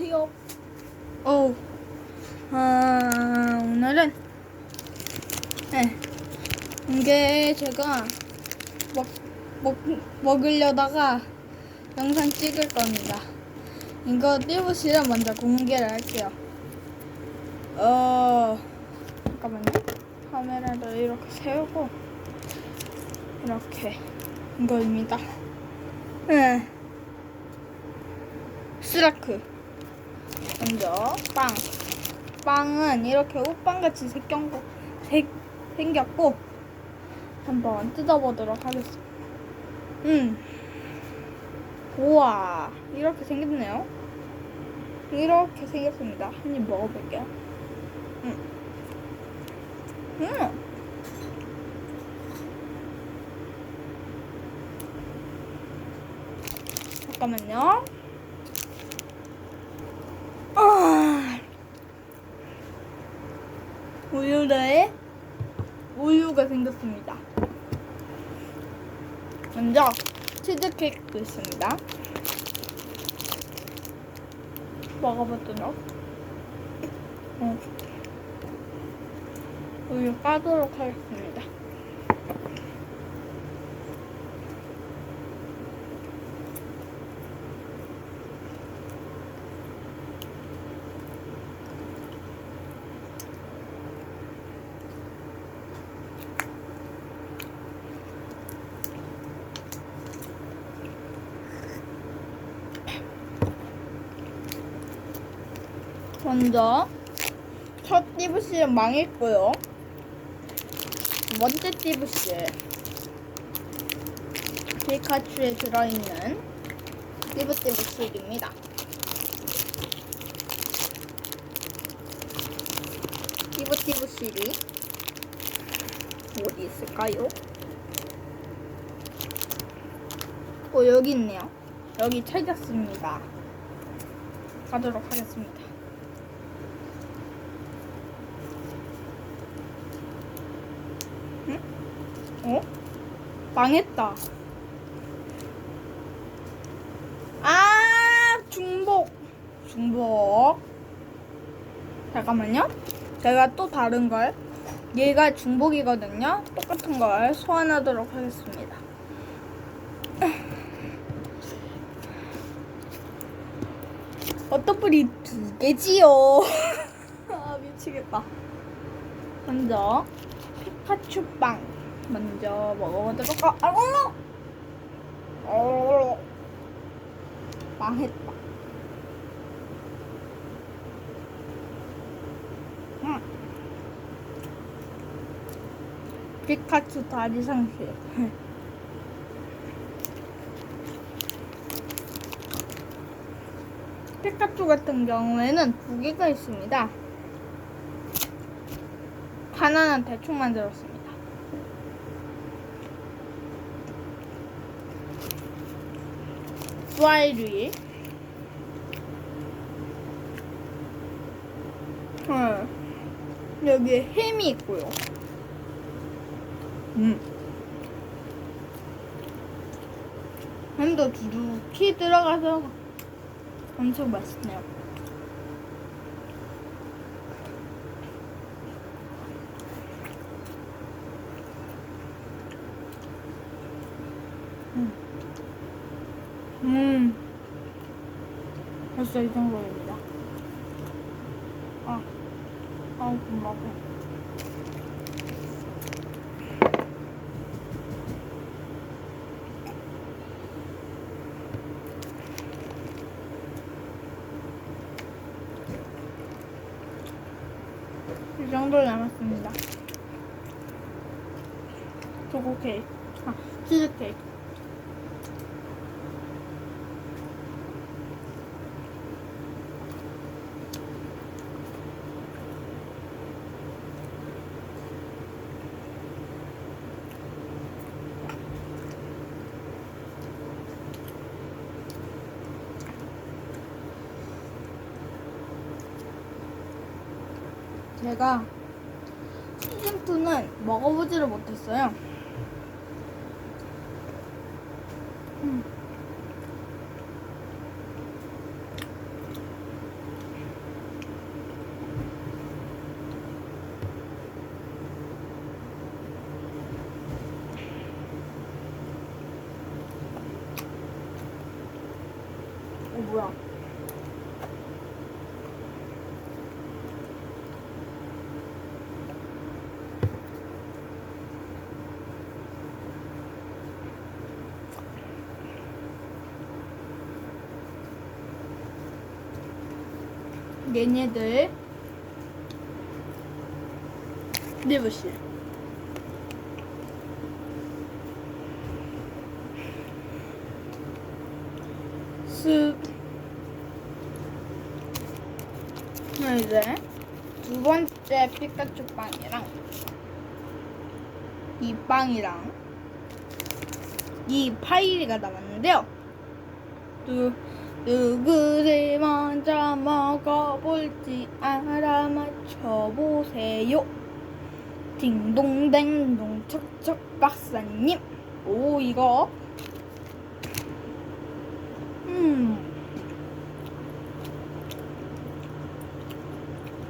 안녕하세요. 어, 아, 오늘은 네, 이게 제가 먹, 먹 먹으려다가 영상 찍을 겁니다. 이거 띠부실을 먼저 공개를 할게요. 어, 잠깐만요. 카메라를 이렇게 세우고 이렇게 이거입니다. 네. 스라크. 먼저 빵. 빵은 이렇게 옷빵같이 생겼고, 생, 생겼고 한번 뜯어보도록 하겠습니다. 음. 우와. 이렇게 생겼네요. 이렇게 생겼습니다. 한 입 먹어볼게요. 음. 음. 잠깐만요. 아. 우유에 우유가 생겼습니다. 먼저 치즈케이크도 있습니다. 먹어보도록. 어. 우유 까도록 하겠습니다. 먼저 첫 띠부실은 망했고요. 두 번째 띠부실 피카츄에 들어있는 띠부띠부실입니다. 띠부띠부실이 어디 있을까요? 어 여기 있네요. 여기 찾았습니다. 가도록 하겠습니다. 어? 망했다. 아, 중복. 중복. 잠깐만요. 제가 또 다른 걸. 얘가 중복이거든요. 똑같은 걸 소환하도록 하겠습니다. 어떡불이 두 개지요. 아, 미치겠다. 먼저 피카츄 빵 먼저 먹어보도록 아, 아, 어머! 어, 망했다. 음. 피카츄 다리 상실. 피카츄 같은 경우에는 두 개가 있습니다. 하나는 대충 만들었습니다. 스와이리 어, 여기에 햄이 있고요. 음. 햄도 두둑히 들어가서 엄청 맛있네요. 음. 벌써 이 정도입니다. 아, 아우, 고마워. 이 정도 남았습니다. 초코 케이크. 아, 치즈 케이크. 제가 시즌2는 먹어보지를 못했어요. 음. 어, 뭐야? 얘네들. 리브실 습 이제? 두 번째 피카츄 빵이랑 이 빵이랑 이 파이리가 남았는데요. 누, 누구를 먼저 먹어볼지 알아맞혀보세요. 딩동댕동 척척 박사님. 오, 이거. 음.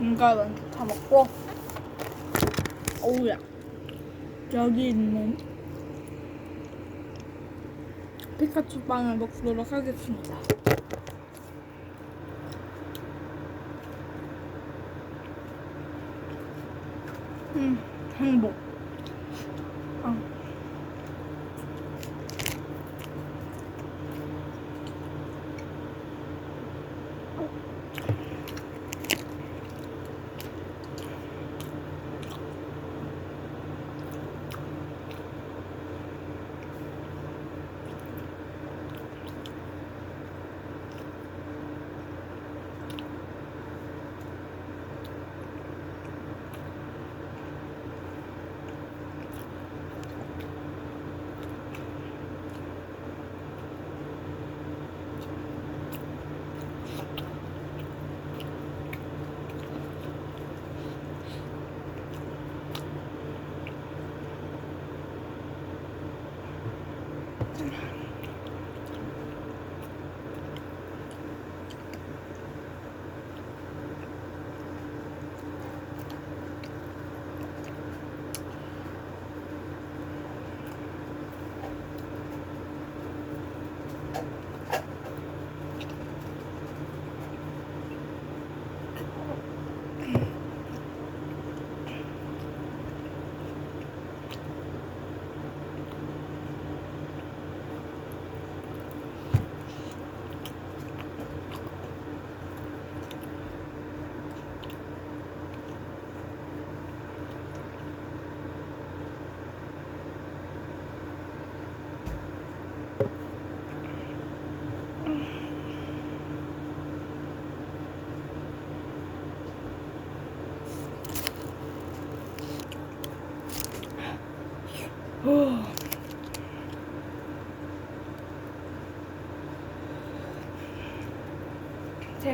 이거 먼저 다 먹고. 오우야. 여기 있는 피카츄 빵을 먹도록 하겠습니다. 음, 행복.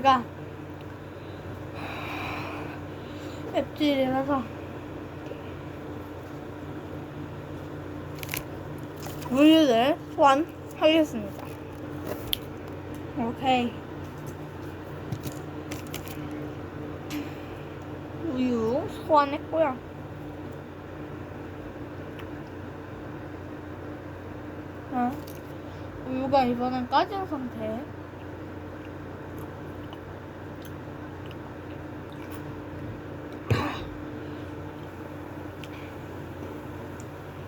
제가 맵찔이라서 우유를 소환하겠습니다. 오케이. 우유 소환했고요. 어, 우유가 이번엔 까진 상태.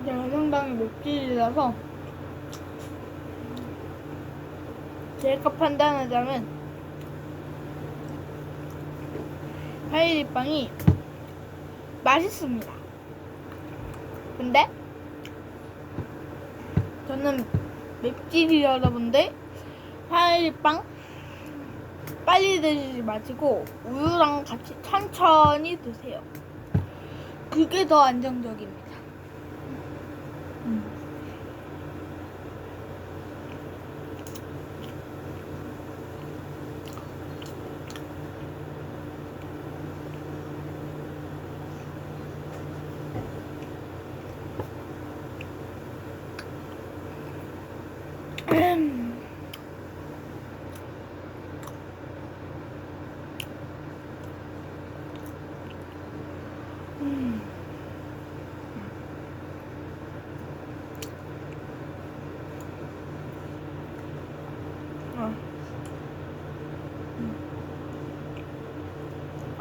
내가 상당히 맵찔이라서 제가 판단하자면 파이리빵이 맛있습니다. 근데 저는 맵찔이 여러분들 파이리빵 빨리 드시지 마시고 우유랑 같이 천천히 드세요. 그게 더 안정적입니다.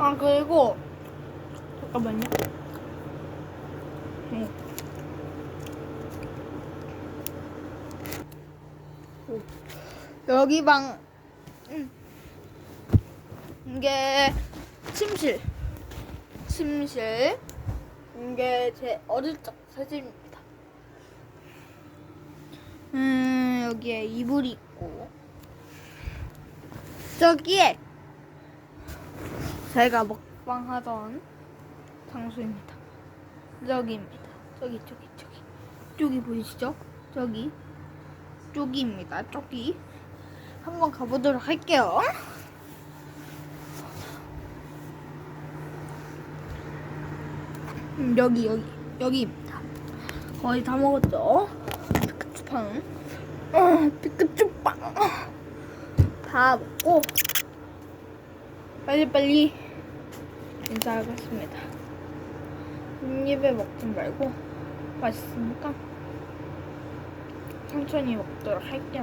아 그리고 잠깐만요. 네. 오. 여기 방 음. 이게 침실. 침실. 이게 제 어릴 적 사진입니다. 음, 여기에 이불이 있고. 저기에 제가 먹방 하던 장소입니다. 저기입니다. 저기, 저기, 저기. 저기 보이시죠? 저기. 저기입니다. 저기. 한번 가보도록 할게요. 음, 여기 여기 여기입니다. 거의 다 먹었죠? 피카츄빵. 어, 피카츄빵. 다 먹고 빨리빨리 인사하겠습니다. 한 입에 먹지 말고 맛있으니까 천천히 먹도록 할게요.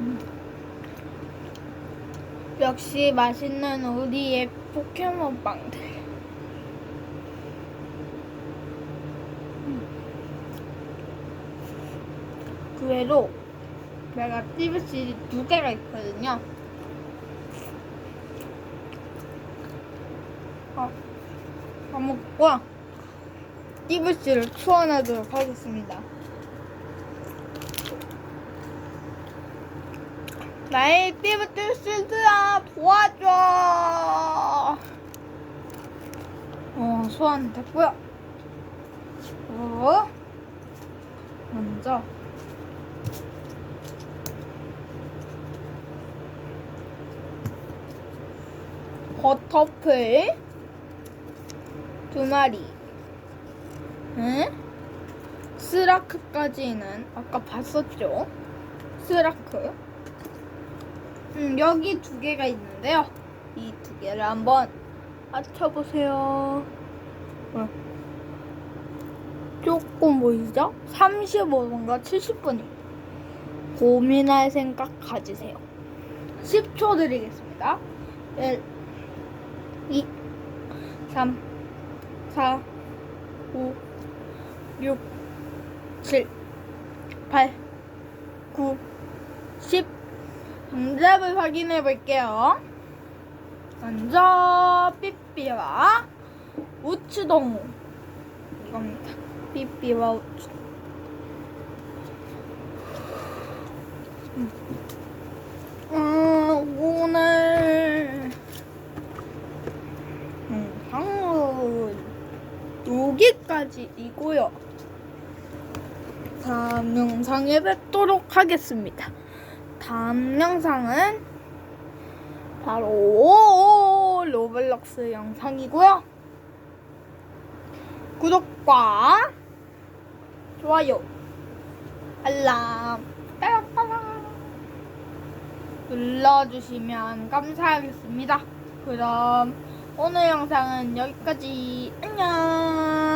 음. 역시 맛있는 우리의 포켓몬 빵들. 그 외로 내가 TVC 두 개가 있거든요. 어, 다 먹고 TVC를 추원하도록 하겠습니다. 나의 TVC들아 도와줘. 어, 소환 됐고요. 어, 먼저 버터풀 두 마리. 응? 스라크까지는 아까 봤었죠? 스라크. 음, 여기 두 개가 있는데요. 이 두 개를 한번 맞춰보세요. 어. 조금 보이죠? 35분과 70분이 고민할 생각 가지세요. 10초 드리겠습니다. 1, 2, 3, 4, 5, 6, 7, 8, 9, 10. 정답을 확인해 볼게요. 먼저 삐삐와 우츠동 이겁니다. 삐삐와 우츠. 음, 오늘 영상은 여기까지이고요. 다음 영상에 뵙도록 하겠습니다. 다음 영상은 바로 로블록스 영상이고요. 구독과 좋아요, 알람, 따라따라 눌러주시면 감사하겠습니다. 그럼 오늘 영상은 여기까지 안녕.